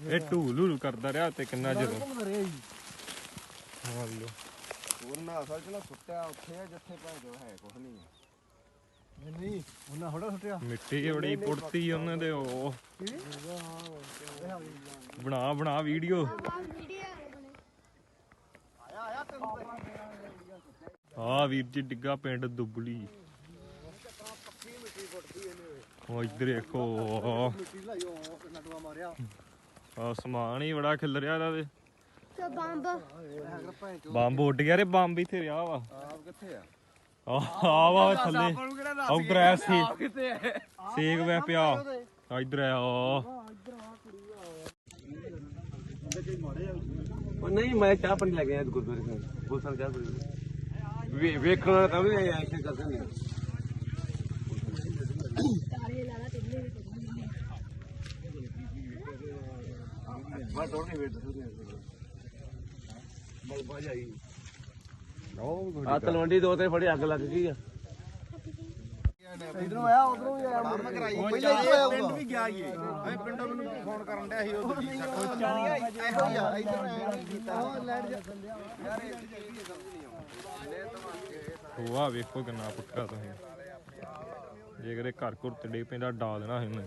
ਇਹ ਢੂਲੂ ਕਰਦਾ ਰਿਹਾ ਤੇ ਕਿੰਨਾ ਚਿਰ ਘੁੰਮਦਾ ਰਿਹਾ ਜੀ। ਹਾਂ ਲੋ ਉਹਨਾਂ ਅਸਲ ਚ ਨਾ ਸੁੱਟਿਆ ਉੱਥੇ ਆ ਜਿੱਥੇ ਭਾਵੇਂ ਹੈ ਕੁਝ ਨਹੀਂ ਨਹੀਂ ਨਹੀਂ ਉਹਨਾਂ ਥੋੜਾ ਸੁੱਟਿਆ। ਮਿੱਟੀ ਬੜੀ ਪੁੱਟਤੀ ਉਹਨਾਂ ਦੇ ਉਹ ਬਣਾ ਬਣਾ ਵੀਡੀਓ। ਆ ਵੀਰ ਜੀ ਡਿੱਗਾ ਪਿੰਡ ਦੁੱਬਲੀ। ਉਹ ਇੱਧਰ ਦੇਖੋ। ਮਿੱਟੀ ਲਾਈ ਉਹ ਕਿੰਨਾ ਟੋਆ ਮਾਰਿਆ। ਆ ਸਮਾਨ ਹੀ ਬੜਾ ਖਿਲ ਰਿਹਾ ਇਹਦਾ ਤੇ। ਤੇ ਬੰਬ। ਬੰਬ ਉੱਡ ਗਿਆ ਰੇ ਬੰਬ ਇੱਥੇ ਰਿਹਾ ਵਾ। ਆਪ ਕਿੱਥੇ ਆ? ਆ ਆ ਵਾ ਥੱਲੇ। ਉਹ ਗ੍ਰੈਸ ਸੀ। ਸੇਕ ਵੇ ਪਿਆ। ਆ ਇੱਧਰ ਆ ਉਹ ਨਹੀਂ ਮੈਂ ਚਾਹ ਪਾਣੀ ਲੈ ਕੇ ਆਇਆ ਗੁਰਦੁਆਰੇ ਤੋਂ ਗੁਲਸ਼ਨ ਚਾਹ ਪੀ ਵੇ ਵੇਖਣ ਵਾਲਾ ਕੰਮ ਨਹੀਂ ਐਕਸ਼ਨ ਕਰਦੇ ਨਹੀਂ ਆ ਤਲਵੰਡੀ ਦੋ ਤੇ ਫੜੀ ਅੱਗ ਲੱਗ ਗਈ ਆ। ਇਧਰੋਂ ਆਇਆ ਉਧਰੋਂ ਵੀ ਆਇਆ। ਕੰਮ ਕਰਾਈ। ਪਹਿਲਾਂ ਇੱਧਰੋਂ ਆਇਆ ਪਿੰਡ ਵੀ ਗਿਆ ਹੀ ਇਹ ਪਿੰਡੋਂ ਮੈਨੂੰ ਫੋਨ ਕਰਨ ਡਿਆ ਸੀ ਉਹ ਸੱਟ ਇਹੋ ਹੀ ਆ ਇਧਰ ਆਇਆ। ਕੀਤਾ ਉਹ ਲੈਟ ਜਾ। ਆ ਵੇਖੋ ਕਿੰਨਾ ਪੁੱਠਾ ਤੁਸੀਂ। ਜੇ ਕਰੇ ਘਰ ਘੁਰ ਤੇ ਡੇ ਪੈਂਦਾ ਡਾ ਦੇਣਾ ਸੀ ਉਹਨੇ।